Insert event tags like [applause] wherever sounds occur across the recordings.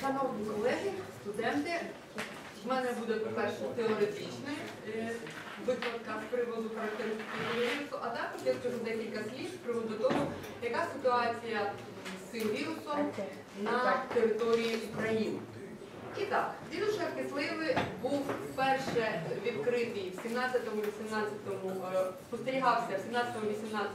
Шановні колеги, студенти, в мене буде, по-перше, теоретична е, викладка з приводу характеристики вірусу, а також я скажу декілька слів з приводу того, яка ситуація з цим вірусом на території України. І так, вірус шаркисливи був вперше відкритий в 17-18, е, спостерігався в 17-18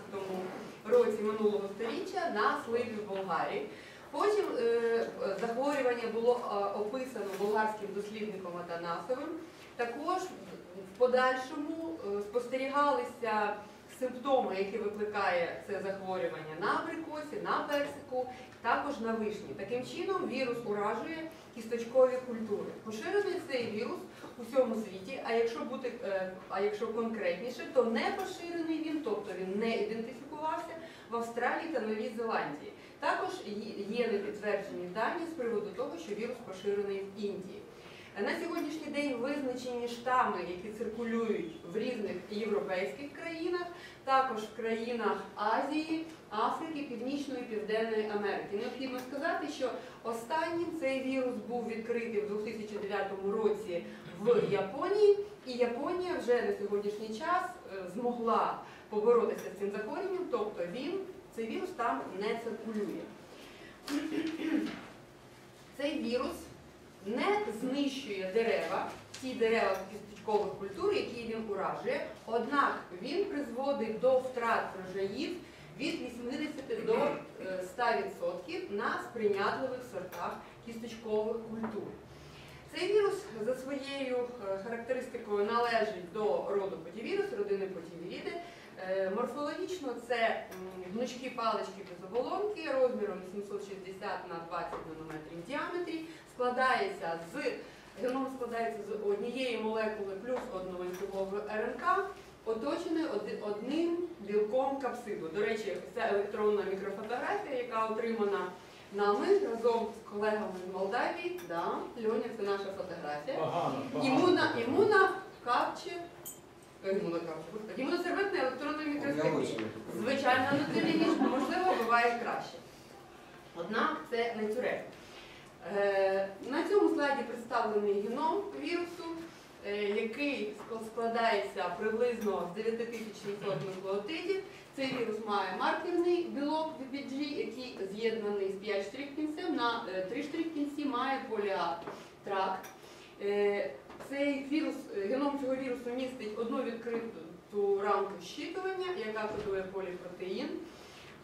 році минулого століття на сливі в Болгарії. Потім е, захворювання було е, описано болгарським дослідником Атанасовим. Також в подальшому е, спостерігалися симптоми, які викликає це захворювання на абрикосі, на персику, також на вишні. Таким чином вірус уражує кісточкові культури. Поширений цей вірус у всьому світі, а якщо бути, а якщо конкретніше, то не поширений він, тобто він не ідентифікувався в Австралії та Новій Зеландії. Також є непідтверджені дані з приводу того, що вірус поширений в Індії. На сьогоднішній день визначені штами, які циркулюють в різних європейських країнах, також в країнах Азії, Африки, Північної і Південної Америки. Необхідно сказати, що останнім цей вірус був відкритий в 2009 році в Японії, і Японія вже на сьогоднішній час е, змогла поборотися з цим захворюванням, тобто він, цей вірус там не циркулює. Цей вірус не знищує дерева, ті дерева кісточкових культур, які він уражує, однак він призводить до втрат врожаїв від 80 до е, 100% на сприйнятливих сортах кісточкових культур. Цей вірус за своєю е, характеристикою належить до роду потівірус, родини потівіріди. Е, Морфологічно це гнучкі палички без оболонки розміром 760 на 20 нанометрів в діаметрі, складається з геном складається з однієї молекули плюс одноланцюгової РНК, оточений одним білком капсиду. До речі, ця електронна мікрофотографія, яка отримана нами разом з колегами з Молдавії. Да, Льоня, це наша фотографія. Погано, Імуна, імуна капче. Імуна капче. Імуносерветна електронна мікроскопія. Звичайно, нутрилінічна, можливо, буває краще. Однак це не тюрек. Е, На цьому слайді представлений геном вірусу, е, який складається приблизно з 9600 нуклеотидів. Цей вірус має маркерний білок VPG, який з'єднаний з 5 штрих кінцем. На 3 штрих кінці має поліатракт. Цей вірус, е, геном цього вірусу містить одну відкриту рамку щитування, яка кодує поліпротеїн.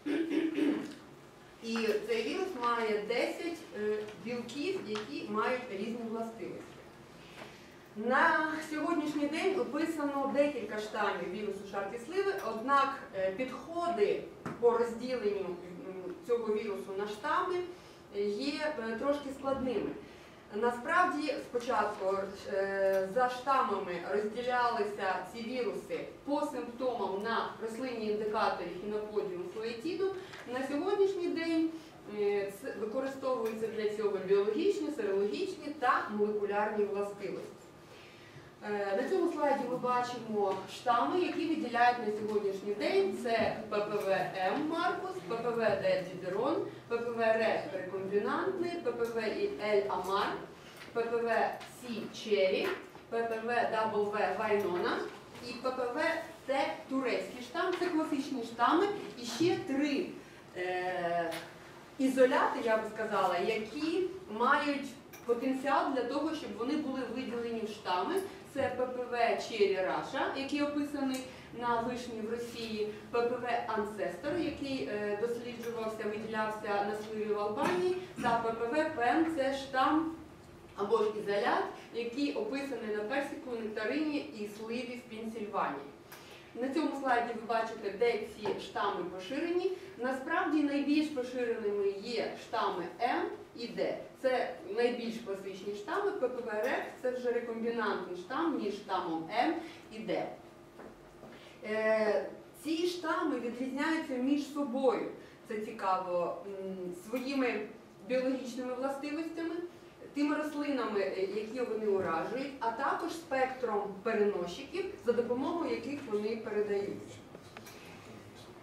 [clears throat] І цей вірус має 10 е, білків, які мають різні властивості. На сьогоднішній день описано декілька штамів вірусу шарки сливи, однак е, підходи по розділенню цього вірусу на штами є трошки складними. Насправді, спочатку е, за штамами розділялися ці віруси по симптомам на рослинні індикаторі хіноподіум флоетіду. На сьогоднішній день е, використовуються для цього біологічні, серологічні та молекулярні властивості. Е, На цьому слайді ми бачимо штами, які виділяють на сьогоднішній день. Це ППВ-М Маркус, ППВ-Д ППВ-Р рекомбінантний, ППВ-Л Амар, ППВ-С Черрі, ППВ-В Вайнона і ППВ-Т турецький штам. Це класичні штами. І ще три е, ізоляти, я би сказала, які мають потенціал для того, щоб вони були виділені в штами. Це ППВ Черрі Раша, який описаний на вишні в Росії, ППВ Анцестор, який е, досліджувався, виділявся на сливі в Албанії, та ППВ Пен це штам або ж ізолят, який описаний на персику, нектарині і сливі в Пенсільванії. На цьому слайді ви бачите, де ці штами поширені. Насправді найбільш поширеними є штами М і Д. Це найбільш класичні штами. ППВРФ це вже рекомбінантний штам між штамом М і Д. Е, ці штами відрізняються між собою. Це цікаво своїми біологічними властивостями, тими рослинами, е, які вони уражують, а також спектром переносчиків, за допомогою яких вони передаються.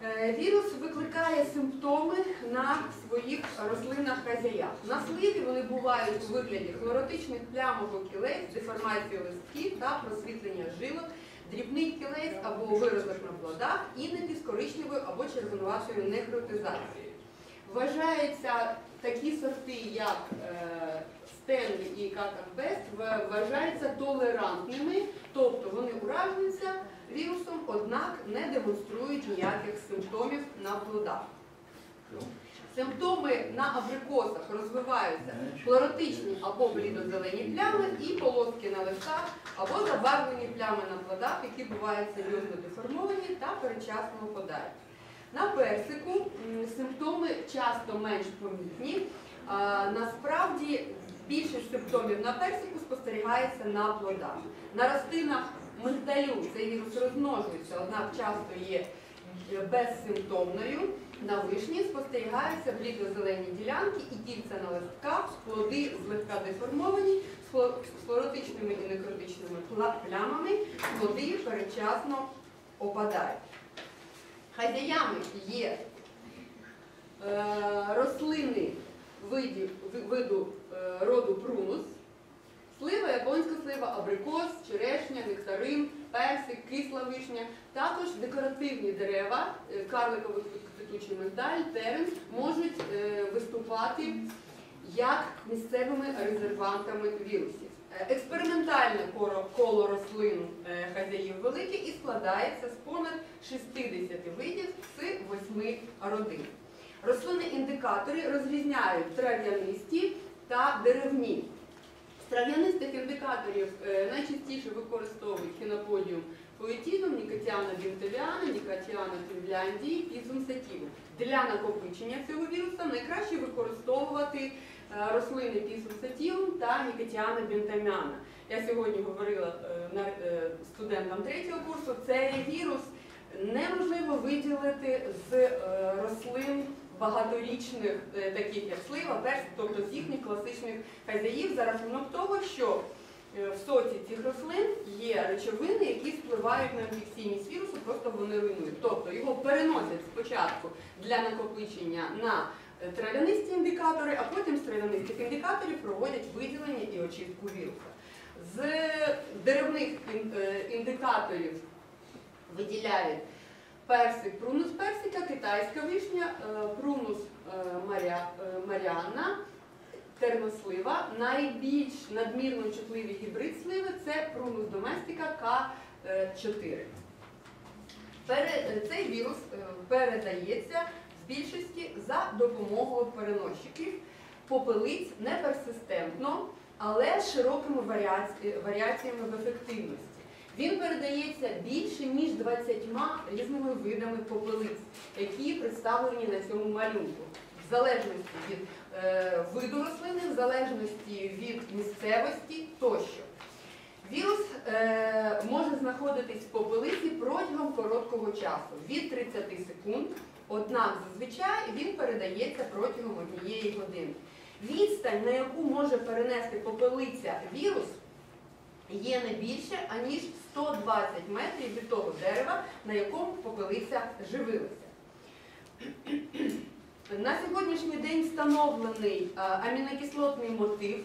Е, Вірус викликає симптоми на своїх рослинах хазяях. На сливі вони бувають у вигляді хлоротичних плямок кілець, деформації листків та просвітлення жилок, дрібних кілець або виразок на плодах, іноді з коричневою або червонуватою некротизацією. Вважається такі сорти, як е, Стенлі і Какахбест, вважаються толерантними, тобто вони уражуються вірусом, однак не демонструють ніяких симптомів на плодах. Симптоми на абрикосах розвиваються хлоротичні або блідозелені плями і полоски на листах, або забарвлені плями на плодах, які бувають серйозно деформовані та передчасно опадають. На персику симптоми часто менш помітні. А, Насправді більшість симптомів на персику спостерігається на плодах. На рослинах мигдалю цей вірус розмножується, однак часто є е, безсимптомною. На вишні спостерігаються блідо-зелені ділянки і кільця на листках, плоди злегка деформовані, з хлоротичними і некротичними плямами, плоди передчасно опадають. Хазяями є е, рослини виду е, роду прунус, слива, японська слива, абрикос, черешня, нектарин, персик, кисла вишня. Також декоративні дерева, е, карликовий квітучий мигдаль, терен можуть е, виступати як місцевими резервантами вірусів. Е, Експериментальне коло рослин хазяїв велике і складається з понад 60 видів з 8 родин. Рослини-індикатори розрізняють трав'янисті та деревні. Трав'янистих індикаторів е, найчастіше використовують хіноподіум поетідум, нікотіана бінтовіана, нікотіана фінляндії, пізум сатіву. Для накопичення цього віруса найкраще використовувати е, рослини пізум сатівум та нікотіана бінтаміана. Я сьогодні говорила е, студентам третього курсу, цей вірус неможливо виділити з рослин багаторічних, е, таких як слива, персик, тобто з їхніх класичних хазяїв за рахунок того, що е, в соці цих рослин є речовини, які впливають на інфекційність вірусу, просто вони руйнують. Тобто його переносять спочатку для накопичення на е, трав'янисті індикатори, а потім з трав'янистих індикаторів проводять виділення і очистку віруса. З деревних індикаторів виділяють персик, прунус персика, китайська вишня, е, прунус е, маря, е, маріанна, тернослива. Найбільш надмірно чутливий гібрид сливи це прунус доместика К4. Цей вірус передається в більшості за допомогою переносчиків. Попелиць не персистентно, але з широкими варіаці- варіаціями в ефективності. Він передається більше ніж 20 різними видами попелиць, які представлені на цьому малюнку, в залежності від е, виду рослини, в залежності від місцевості тощо. Вірус е, може знаходитись в попелиці протягом короткого часу від 30 секунд, однак зазвичай він передається протягом однієї години. Відстань, на яку може перенести попелиця вірус, є не більше, аніж 120 метрів від того дерева, на якому попелиця живилася. На сьогоднішній день встановлений амінокислотний мотив,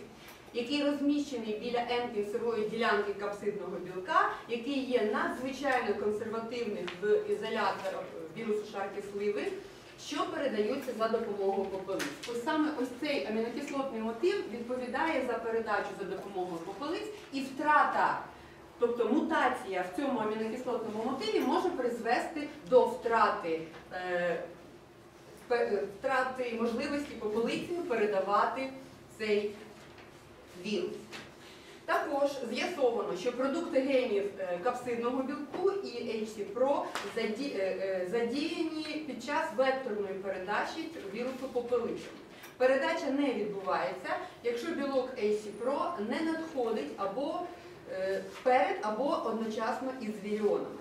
який розміщений біля енкінсової ділянки капсидного білка, який є надзвичайно консервативним в ізоляторах вірусу шарки сливи, що передаються за допомогою попелиць. Ось саме ось цей амінокислотний мотив відповідає за передачу за допомогою попелиць і втрата. Тобто мутація в цьому амінокислотному мотиві може призвести до втрати, е, втрати можливості попелицею передавати цей вірус. Також з'ясовано, що продукти генів е, капсидного білку і HC-PRO заді- е, е, задіяні під час векторної передачі вірусу попелицям. Передача не відбувається, якщо білок HC-PRO не надходить або вперед, або одночасно із віріонами.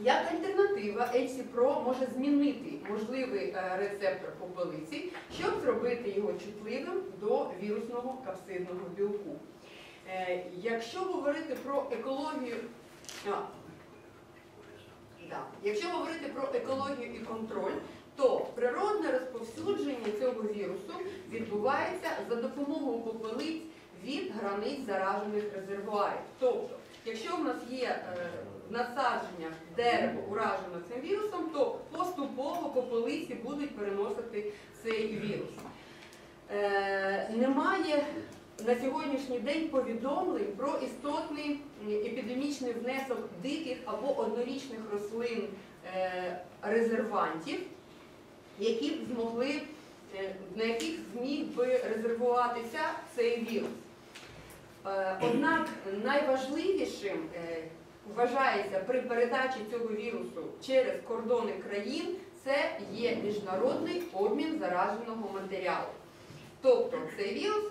Як альтернатива, HC-PRO може змінити можливий рецептор попелиці, щоб зробити його чутливим до вірусного капсидного білку. Е, Якщо говорити про екологію, Да. Якщо говорити про екологію і контроль, то природне розповсюдження цього вірусу відбувається за допомогою попелиць від границь заражених резервуарів. Тобто, якщо в нас є е, в дерево уражено цим вірусом, то поступово попелиці будуть переносити цей вірус. Е, немає на сьогоднішній день повідомлень про істотний епідемічний внесок диких або однорічних рослин е, резервантів, які б змогли, е, на яких зміг би резервуватися цей вірус. Е, Однак найважливішим вважається при передачі цього вірусу через кордони країн це є міжнародний обмін зараженого матеріалу. Тобто цей вірус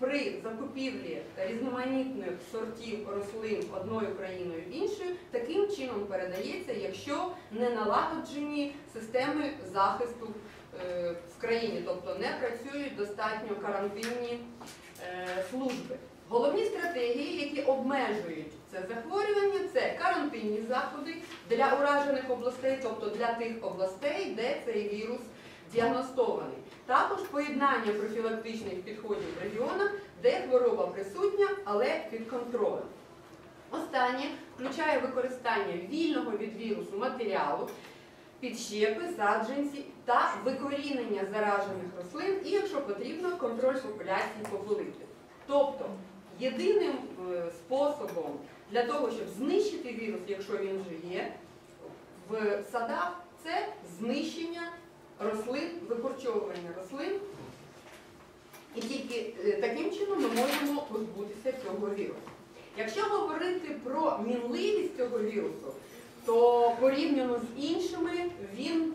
при закупівлі різноманітних сортів рослин одною країною іншою таким чином передається, якщо не налагоджені системи захисту е, в країні, тобто не працюють достатньо карантинні е, служби. Головні стратегії, які обмежують це захворювання, це карантинні заходи для уражених областей, тобто для тих областей, де цей вірус діагностований. Також поєднання профілактичних підходів в регіонах, де хвороба присутня, але під контролем. Останнє включає використання вільного від вірусу матеріалу, підщепи, саджанці та викорінення заражених рослин і, якщо потрібно, контроль популяції попелити. Тобто єдиним е, способом для того, щоб знищити вірус, якщо він вже є, в садах це знищення рослин, викорчовування рослин. І тільки е, таким чином ми можемо позбутися цього вірусу. Якщо говорити про мінливість цього вірусу, то порівняно з іншими він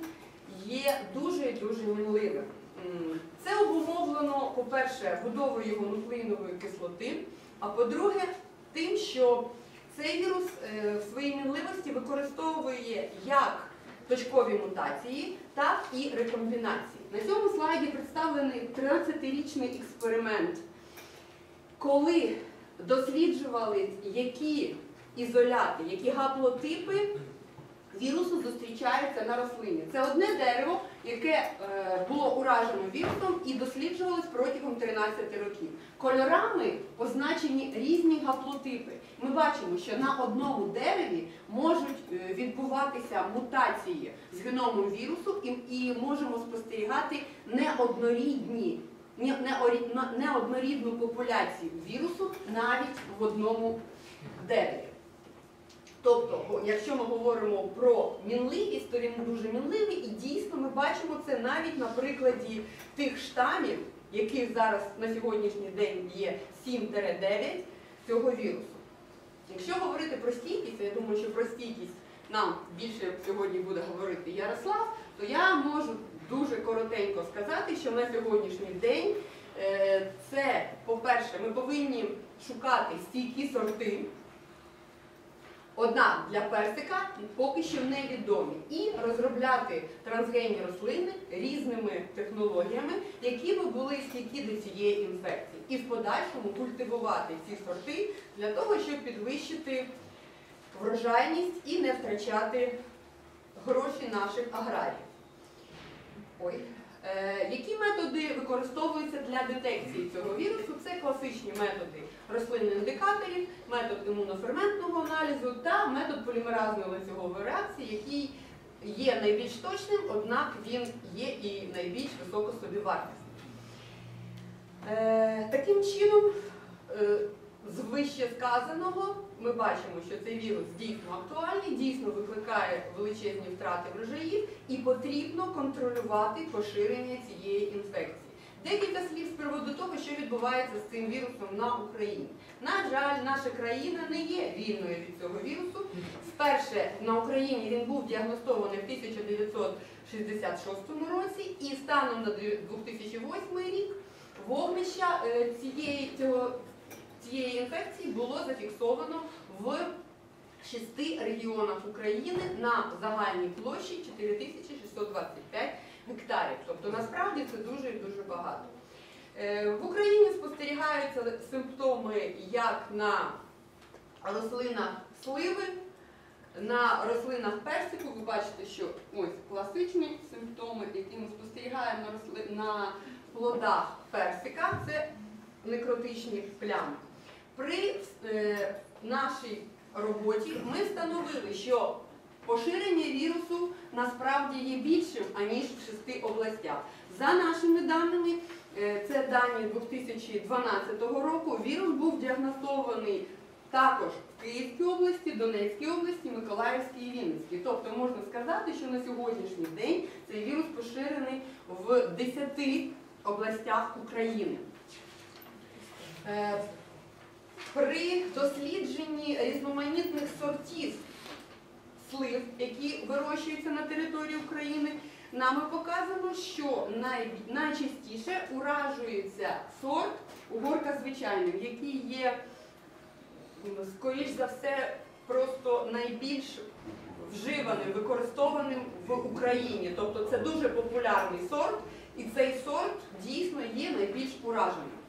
є дуже і дуже мінливим. Це обумовлено, по-перше, будовою його нуклеїнової кислоти, а по-друге, тим, що цей вірус е, в своїй мінливості використовує як точкові мутації, та і рекомбінації. На цьому слайді представлений 13-річний експеримент, коли досліджували, які ізоляти, які гаплотипи вірусу зустрічаються на рослині. Це одне дерево, яке е, було уражено вірусом і досліджувалось протягом 13 років. Кольорами позначені різні гаплотипи. Ми бачимо, що на одному дереві можуть е, відбуватися мутації з геномом вірусу і, можемо спостерігати неоднорідні, не- неоднорідну популяцію вірусу навіть в одному дереві. Тобто, якщо ми говоримо про мінливість, то він дуже мінливий, і дійсно ми бачимо це навіть на прикладі тих штамів, яких зараз на сьогоднішній день є 7-9 цього вірусу. Якщо говорити про стійкість, я думаю, що про стійкість нам більше сьогодні буде говорити Ярослав, то я можу дуже коротенько сказати, що на сьогоднішній день е, це, по-перше, ми повинні шукати стійкі сорти. Однак для персика поки що невідомі і розробляти трансгенні рослини різними технологіями, які би були стійкі до цієї інфекції, і в подальшому культивувати ці сорти для того, щоб підвищити врожайність і не втрачати гроші наших аграріїв. Ой. Е, які методи використовуються для детекції цього вірусу? Це класичні методи рослинних індикаторів, метод імуноферментного аналізу та метод полімеразної ланцюгової реакції, який є найбільш точним, однак він є і найбільш високособівартісним. Е, таким чином, е, з вище сказаного, ми бачимо, що цей вірус дійсно актуальний, дійсно викликає величезні втрати врожаїв і потрібно контролювати поширення цієї інфекції. Декілька слів з приводу того, що відбувається з цим вірусом на Україні. На жаль, наша країна не є вільною від цього вірусу. Вперше на Україні він був діагностований в 1966 році, і станом на 2008 рік вогнища е, цієї, цього, цієї інфекції було зафіксовано в шести регіонах України на загальній площі 4625 гектарів. Тобто насправді це дуже і дуже багато. Е, В Україні спостерігаються симптоми як на рослинах сливи, на рослинах персику ви бачите, що ось класичні симптоми, які ми спостерігаємо на, плодах персика, це некротичні плями. При е, нашій роботі ми встановили, що поширення вірусу насправді є більшим, аніж в шести областях. За нашими даними, е, це дані 2012 року, вірус був діагностований також в Київській області, Донецькій області, Миколаївській і Вінницькій. Тобто можна сказати, що на сьогоднішній день цей вірус поширений в 10 областях України. Е, При дослідженні різноманітних сортів слив, які вирощуються на території України, нами показано, що най, найчастіше уражується сорт угорка звичайний, який є, скоріш за все, просто найбільш вживаним, використованим в Україні. Тобто це дуже популярний сорт, і цей сорт дійсно є найбільш ураженим.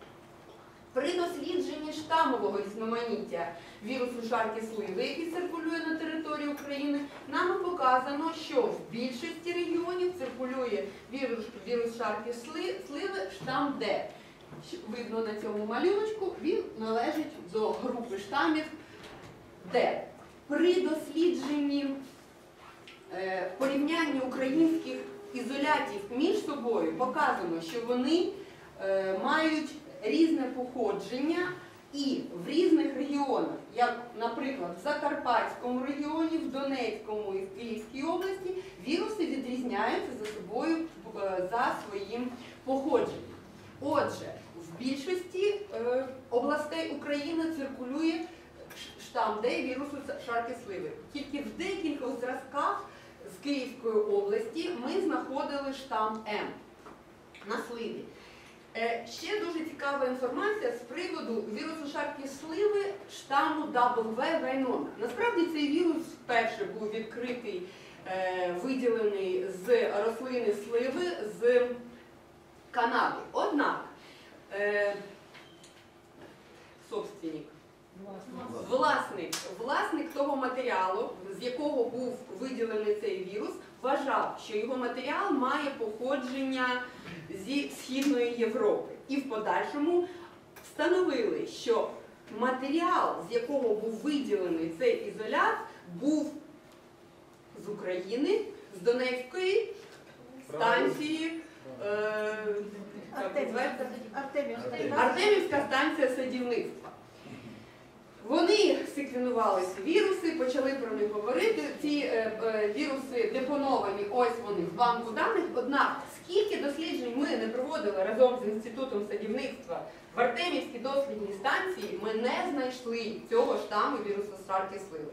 При дослідженні штамового різноманіття вірусу шарки сливи, який циркулює на території України, нам показано, що в більшості регіонів циркулює вірус, вірус шарки сливи штам Д. Видно на цьому малюночку, він належить до групи штамів Д. При дослідженні е, порівнянні українських ізолятів між собою показано, що вони е, мають різне походження і в різних регіонах, як, наприклад, в Закарпатському регіоні, в Донецькому і в Київській області, віруси відрізняються за собою е, за своїм походженням. Отже, в більшості е, областей України циркулює штам Д вірусу шарки сливи. Тільки в декількох зразках з Київської області ми знаходили штам М на сливі. Е, Ще дуже цікава інформація з приводу вірусу шарки сливи штаму W Вейнона. Насправді цей вірус вперше був відкритий, е, виділений з рослини сливи з Канади. Однак е, собственник, власник, власник того матеріалу, з якого був виділений цей вірус, вважав, що його матеріал має походження зі Східної Європи. І в подальшому встановили, що матеріал, з якого був виділений цей ізолят, був з України, з Донецької станції. Е. Артемівська станція садівництва. Вони секвенувались віруси, почали про них говорити. Ці е, е, віруси депоновані, ось вони в банку даних. Однак, скільки досліджень ми не проводили разом з інститутом садівництва в Артемівській дослідній станції, ми не знайшли цього штаму вірусу сарки сливи.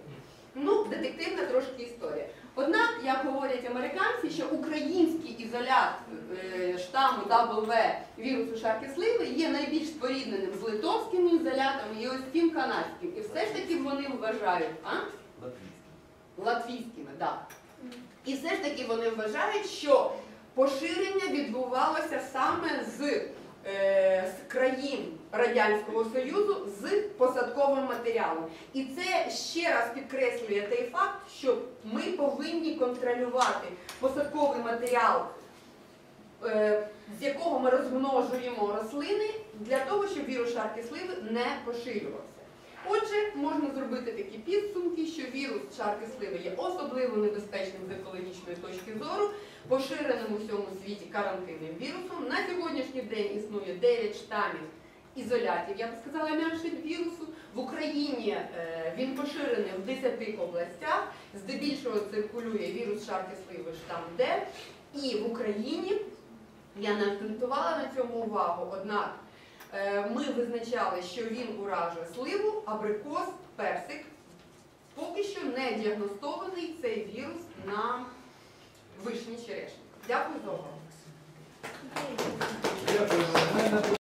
Ну, детективна трошки історія. Однак, як говорять американці, що український ізолят е, штаму W вірусу шарки сливи є найбільш спорідненим з литовськими ізолятами і ось цим канадським. І все ж таки вони вважають, а? Латвійськими, так. І все ж таки вони вважають, що поширення відбувалося саме з, з країн Радянського Союзу з посадковим матеріалом. І це ще раз підкреслює той факт, що ми повинні контролювати посадковий матеріал, е, з якого ми розмножуємо рослини, для того, щоб вірус шарки сливи не поширювався. Отже, можна зробити такі підсумки, що вірус шарки сливи є особливо небезпечним з екологічної точки зору, поширеним у всьому світі карантинним вірусом. На сьогоднішній день існує 9 штамів ізолятів, я б сказала, м'якше вірусу. В Україні е, він поширений в 10 областях, здебільшого циркулює вірус шарки сливи штам Д. І в Україні я не акцентувала на цьому увагу, однак ми визначали, що він уражує сливу, абрикос, персик. Поки що не діагностований цей вірус на вишні черешні. Дякую за увагу.